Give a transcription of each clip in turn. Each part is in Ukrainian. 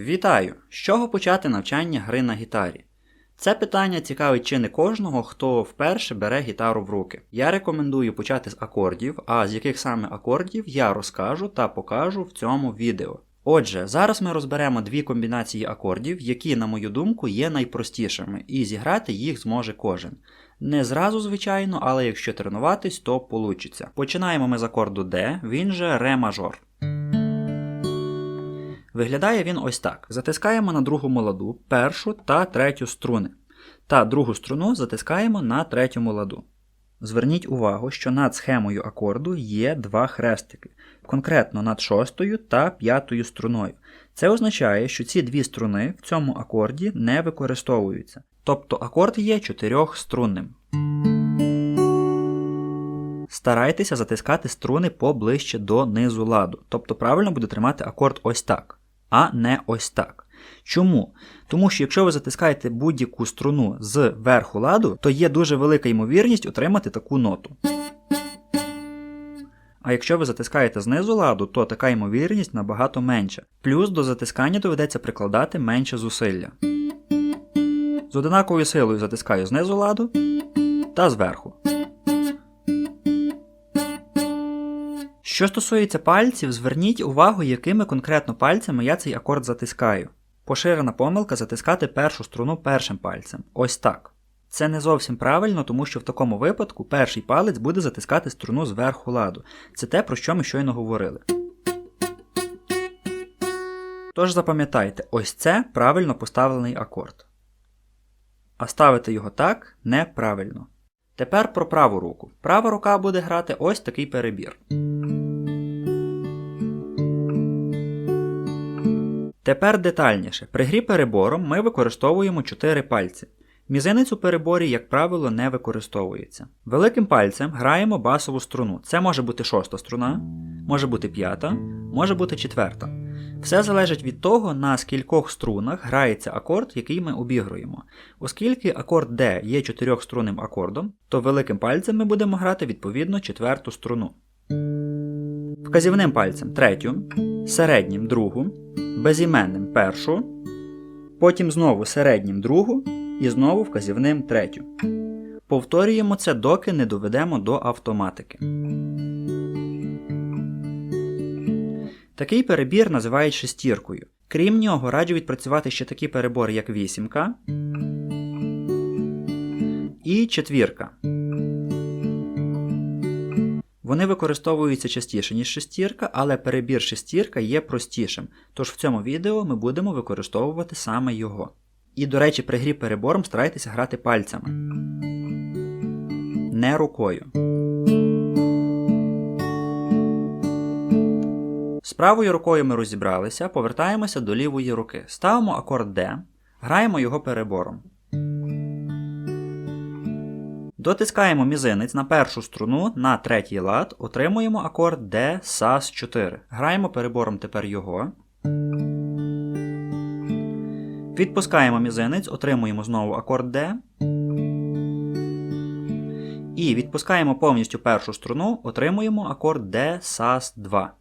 Вітаю! З чого почати навчання гри на гітарі? Це питання цікавить чи не кожного, хто вперше бере гітару в руки. Я рекомендую почати з акордів, а з яких саме акордів я розкажу та покажу в цьому відео. Отже, зараз ми розберемо дві комбінації акордів, які, на мою думку, є найпростішими, і зіграти їх зможе кожен. Не зразу, звичайно, але якщо тренуватись, то получиться. Починаємо ми з акорду D, він же ре мажор. Виглядає він ось так: затискаємо на другому ладу першу та третю струни, та другу струну затискаємо на третьому ладу. Зверніть увагу, що над схемою акорду є два хрестики, конкретно над шостою та п'ятою струною. Це означає, що ці дві струни в цьому акорді не використовуються. Тобто акорд є чотирьохструнним. Старайтеся затискати струни поближче до низу ладу. Тобто правильно буде тримати акорд ось так, а не ось так. Чому? Тому що якщо ви затискаєте будь-яку струну з верху ладу, то є дуже велика ймовірність отримати таку ноту. А якщо ви затискаєте знизу ладу, то така ймовірність набагато менша. Плюс до затискання доведеться прикладати менше зусилля. З одинаковою силою затискаю знизу ладу та зверху. Що стосується пальців, зверніть увагу, якими конкретно пальцями я цей акорд затискаю. Поширена помилка затискати першу струну першим пальцем. Ось так. Це не зовсім правильно, тому що в такому випадку перший палець буде затискати струну зверху ладу. Це те, про що ми щойно говорили. Тож запам'ятайте, ось це правильно поставлений акорд. А ставити його так неправильно. Тепер про праву руку. Права рука буде грати ось такий перебір. Тепер детальніше. При грі перебором ми використовуємо 4 пальці. Мізинець у переборі, як правило, не використовується. Великим пальцем граємо басову струну. Це може бути шоста струна, може бути п'ята, може бути четверта. Все залежить від того, на скількох струнах грається акорд, який ми обігруємо. Оскільки акорд D є чотирьохструнним акордом, то великим пальцем ми будемо грати відповідно четверту струну. Вказівним пальцем третю, середнім другу, безіменним першу, потім знову середнім другу і знову вказівним третю. Повторюємо це, доки не доведемо до автоматики. Такий перебір називають шестіркою. Крім нього, раджу відпрацювати ще такі перебори, як вісімка і четвірка. Вони використовуються частіше, ніж шестірка, але перебір шестірка є простішим, тож в цьому відео ми будемо використовувати саме його. І, до речі, при грі перебором старайтеся грати пальцями, не рукою. З правою рукою ми розібралися, повертаємося до лівої руки. Ставимо акорд D, граємо його перебором. Дотискаємо мізинець на першу струну на третій лад, отримуємо акорд D SAS 4. Граємо перебором тепер його. Відпускаємо мізинець, отримуємо знову акорд D. І відпускаємо повністю першу струну, отримуємо акорд D SAS 2.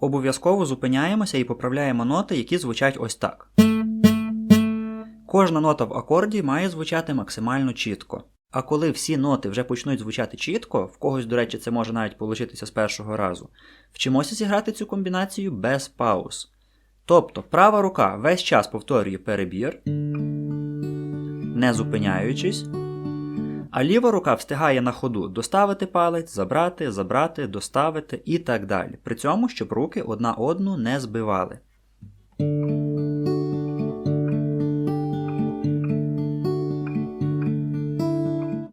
Обов'язково зупиняємося і поправляємо ноти, які звучать ось так. Кожна нота в акорді має звучати максимально чітко. А коли всі ноти вже почнуть звучати чітко, в когось, до речі, це може навіть получитися з першого разу, вчимося зіграти цю комбінацію без пауз. Тобто права рука весь час повторює перебір, не зупиняючись, а ліва рука встигає на ходу доставити палець, забрати, забрати, доставити і так далі. При цьому, щоб руки одна одну не збивали.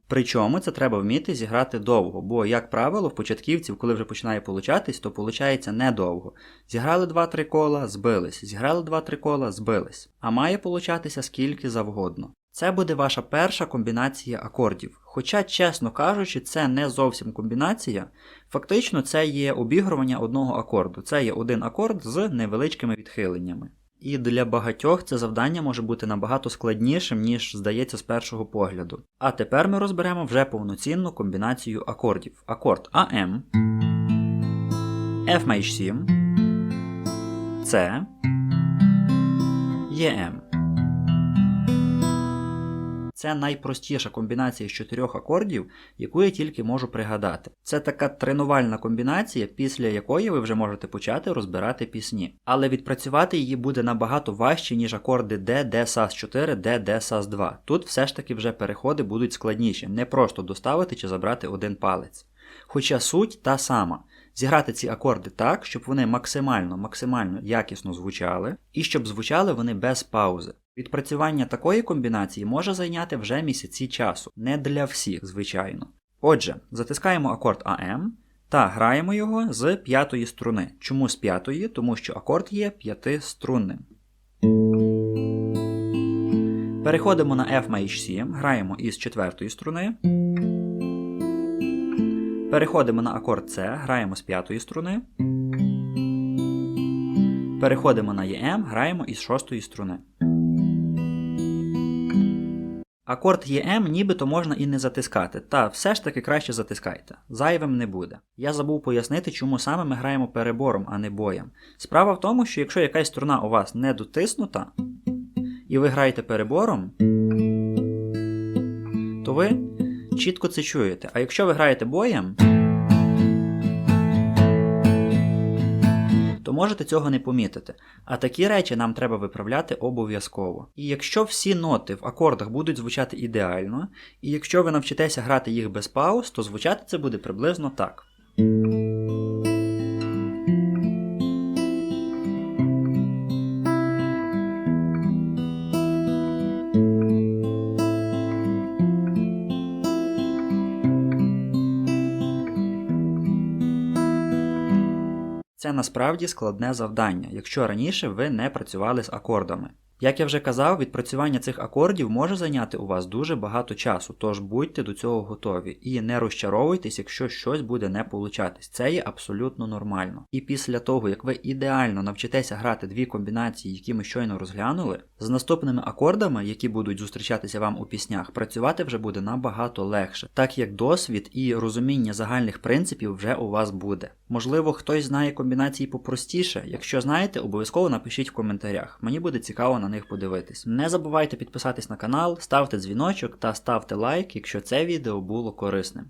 Причому це треба вміти зіграти довго, бо, як правило, в початківців, коли вже починає получатись, то виходить недовго. Зіграли 2-3 кола, збились, зіграли 2-3 кола, збились. А має получатися скільки завгодно. Це буде ваша перша комбінація акордів. Хоча, чесно кажучи, це не зовсім комбінація. Фактично, це є обігрування одного акорду. Це є один акорд з невеличкими відхиленнями. І для багатьох це завдання може бути набагато складнішим, ніж здається з першого погляду. А тепер ми розберемо вже повноцінну комбінацію акордів. Акорд АМ, F 7 С, ЄМ. Це найпростіша комбінація з чотирьох акордів, яку я тільки можу пригадати. Це така тренувальна комбінація, після якої ви вже можете почати розбирати пісні. Але відпрацювати її буде набагато важче, ніж акорди D, D, SAS 4, D, D, SAS 2. Тут все ж таки вже переходи будуть складніші, не просто доставити чи забрати один палець. Хоча суть та сама. Зіграти ці акорди так, щоб вони максимально, максимально якісно звучали, і щоб звучали вони без паузи. Відпрацювання такої комбінації може зайняти вже місяці часу, не для всіх, звичайно. Отже, затискаємо акорд АМ та граємо його з п'ятої струни. Чому з п'ятої? Тому що акорд є п'ятиструнним. Переходимо на F Maj 7, граємо із четвертої струни. Переходимо на акорд С, граємо з п'ятої струни. Переходимо на ЕМ, граємо із шостої струни. Акорд ЄМ нібито можна і не затискати, та все ж таки краще затискайте. Зайвим не буде. Я забув пояснити, чому саме ми граємо перебором, а не боєм. Справа в тому, що якщо якась струна у вас не дотиснута, і ви граєте перебором, то ви чітко це чуєте. А якщо ви граєте боєм, то можете цього не помітити. А такі речі нам треба виправляти обов'язково. І якщо всі ноти в акордах будуть звучати ідеально, і якщо ви навчитеся грати їх без пауз, то звучати це буде приблизно так. Це насправді складне завдання, якщо раніше ви не працювали з акордами. Як я вже казав, відпрацювання цих акордів може зайняти у вас дуже багато часу, тож будьте до цього готові і не розчаровуйтесь, якщо щось буде не получатись. Це є абсолютно нормально. І після того, як ви ідеально навчитеся грати дві комбінації, які ми щойно розглянули, з наступними акордами, які будуть зустрічатися вам у піснях, працювати вже буде набагато легше, так як досвід і розуміння загальних принципів вже у вас буде. Можливо, хтось знає комбінації попростіше. Якщо знаєте, обов'язково напишіть в коментарях. Мені буде цікаво на них подивитись. Не забувайте підписатись на канал, ставте дзвіночок та ставте лайк, якщо це відео було корисним.